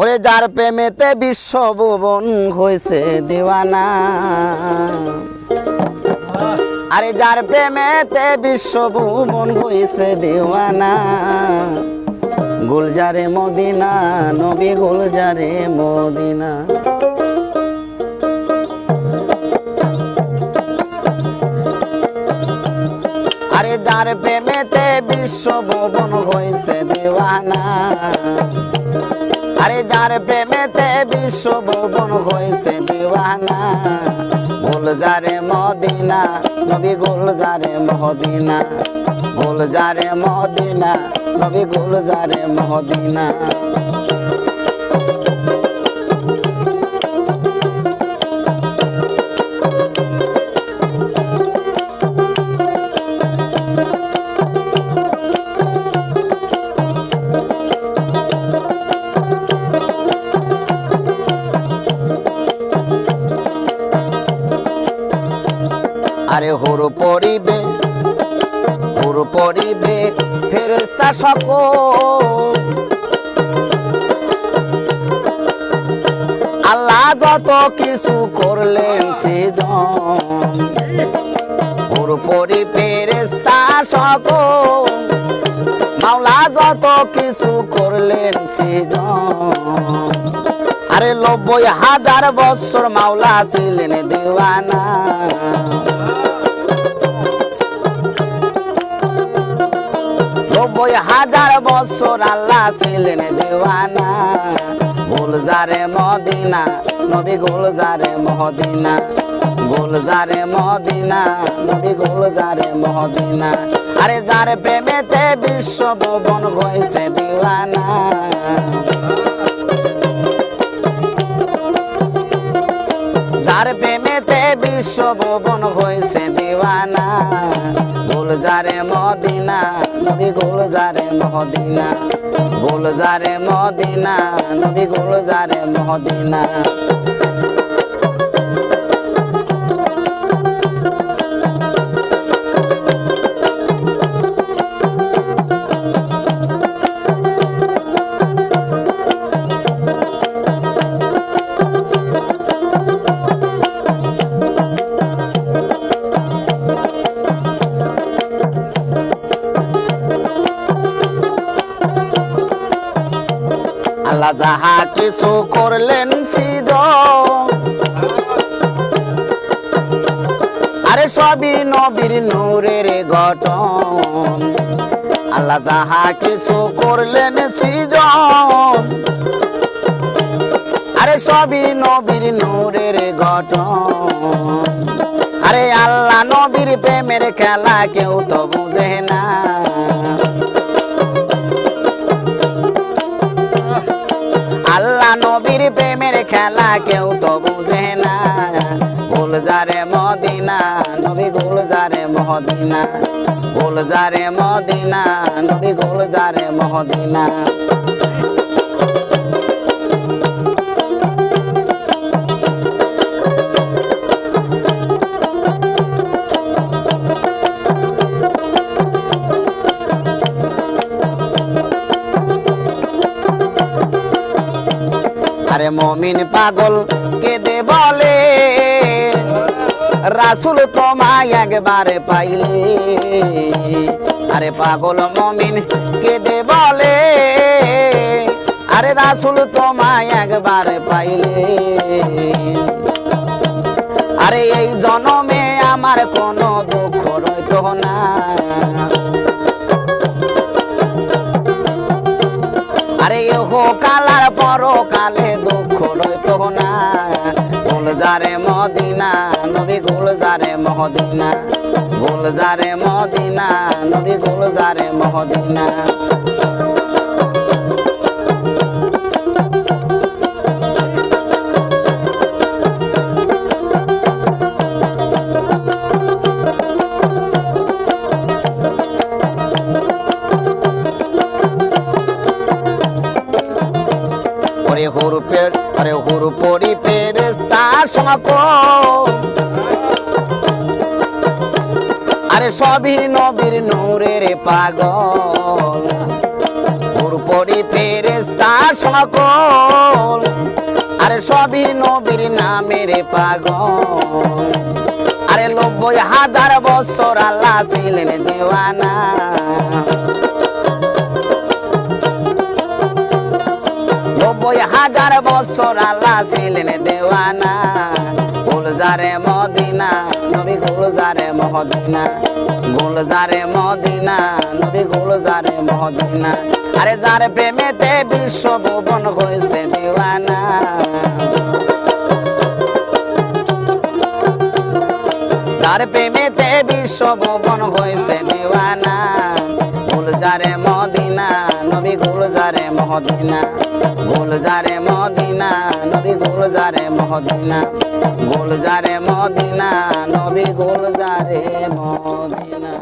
ওরে যার প্রেমেতে বিশ্বভুবন হয়েছে দিওয়ানা। আরে যার প্রেমেতে বিশ্বভুবন হয়েছে দিওয়ানা। গুলজারে মদিনা, নবী গুলজারে মদিনা। আরে যার প্রেমেতে বিশ্বভুবন হয়েছে দিওয়ানা। আরে যার প্রেমেতে বিশ্ব ভুবন হয়েছে দিওয়ানা, গুলজারে মদিনা, নবী গুলজারে মহদিনা, গুলজারে মদিনা, নবী গুলজারে মহদিনা। আরে হুর পরিবে হুর পরিবে ফেরেস্তা সকল। আল্লাহ যত কিছু করলেন সেজন। হুর পরি ফেরেস্তা সকল। মাওলা যত কিছু করলেন সেজন। আরে নব্বই হাজার বছর মাওলা ছিলেন দিওয়ানা। হাজার বছর আল্লাহ ছিলেন দিওয়ানা। গুলজারে মদিনা, নবী গুলজারে মহদিনা। গুলজারে মদিনা, নবী গুলজারে মহদিনা। আরে যার প্রেমেতে বিশ্ব ভুবন হয়েছে দিওয়ানা। যার প্রেমেতে বিশ্ব ভুবন হয়েছে দিওয়ানা। গুলজারে মদিনা নবী গুলজারে মহদিনা গুলজারে মদিনা নবী গুলজারে মহদিনা। আল্লাহ যাহা কিছু করলেন সিজ। আরে সবই নবীর নূরের গঠন। আল্লাহ যাহা কিছু করলেন সিজন আরে সবই নবীর নূরের গঠন। আরে আল্লাহ নবীর প্রেমের খেলা কেউ তো বুঝে খেলা কেউ তো বুঝে না। গুলজারে মদিনা, নবী গুলজারে মহদিনা। গুলজারে মদিনা, নবী গুলজারে মহদিনা। মমিন পাগল কেঁদে বলে, রাসুল তোমায় একবারে পাইলে। আরে পাগল মমিন কেঁদে বলে, আরে রাসুল তোমায় একবারে পাইলে। আরে কালার পর কালে দুঃখ রইত না। গুলজারে মদিনা, নবী গুলজারে মহদিনা। গুলজারে মদিনা, নবী গুলজারে মহদিনা। আরে সবই নবীর নূরের পাগল। হুরু পরি পেরেস্তা সকল সবই নবীর নামের পাগল। আরে নব্বই হাজার বছর আল্লাহ ছিলেন দেওয়ানা। নব্বই হাজার বছর আল্লাহ ছিলেন দেওয়ানা গুলজারে মদিনা, নবী গুলজারে মহদিনা, গুলজারে মদিনা, নবী গুলজারে মহদিনা। আরে যার প্রেমেতে বিশ্ব ভুবন হয়েছে দেওয়ানা। যার প্রেমেতে বিশ্ব ভুবন হয়েছে মহদিনা গুলজারে মদিনা নবী গুলজারে মহদিনা গুলজারে মদিনা নবী গুলজারে মদিনা।